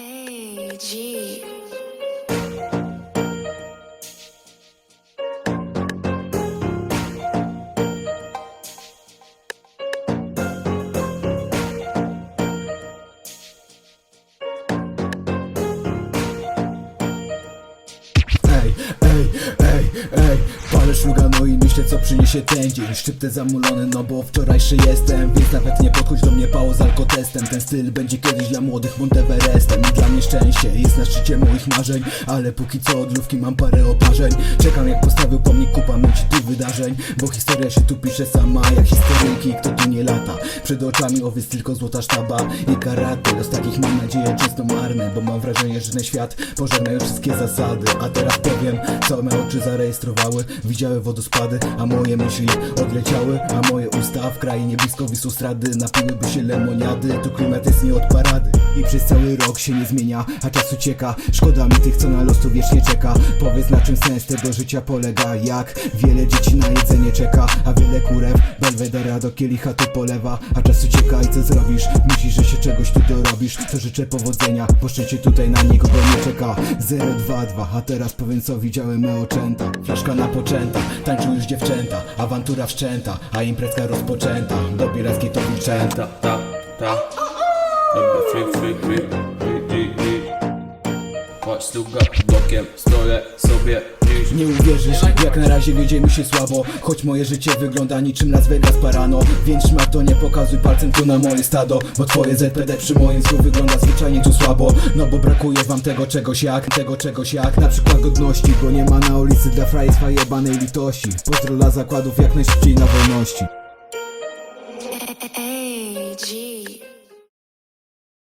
Ei, ei, ei, ei, para szluga, no i myślę co przyniesie ten dzień. Szczyptę zamulony no bo wczorajszy jestem. Więc nawet nie podchodź do mnie pało z alkotestem. Ten styl będzie kiedyś dla młodych Monteverestem I dla mnie szczęście jest na szczycie moich marzeń. Ale póki co od lówki mam parę oparzeń. Czekam jak postawił pomnik kupa myci tu wydarzeń. Bo historia się tu pisze sama jak historyjki Kto tu nie lata Przed oczami owiec tylko złota sztaba i karaty. Los takich mam nadzieję często marny Bo mam wrażenie, że ten świat pożegna już wszystkie zasady. A teraz powiem, co me oczy zarejestrowały. Widziały wodospady, a moje myśli odleciały. A moje usta w krainie blisko Wisłostrady Napiłyby się lemoniady, tu klimat jest nie od parady. I przez cały rok się nie zmienia, a czas ucieka. Szkoda mi tych, co na los tu wiecznie czeka. Powiedz na czym sens tego życia polega? Jak wiele dzieci na jedzenie czeka? A wiele kurew, belwedera do kielicha tu polewa A czas ucieka i co zrobisz? Myślisz, że się czegoś tu dorobisz? To życzę powodzenia, bo szczęście tutaj na nikogo nie czeka. 022, a teraz powiem co widziałem me oczęta. Flaszka napoczęta, tańczą już dziewczęta. Awantura wszczęta, a imprezka rozpoczęta. Do to wilczęta ta, ta. Freak, freak, freak, freak. Mała bokiem stoję sobie dziś Nie uwierzysz, jak na razie wiedzie mi się słabo. Choć moje życie wygląda niczym Las Vegas parano. Więc szmato nie pokazuj palcem tu na moje stado. Bo twoje ZPD przy moim zgu wygląda zwyczajnie tu słabo. No bo brakuje wam tego czegoś jak, tego czegoś jak. Na przykład godności, bo nie ma na ulicy dla frajerstwa jebanej litości. Pozdro dla zakładów jak najszybciej na wolności.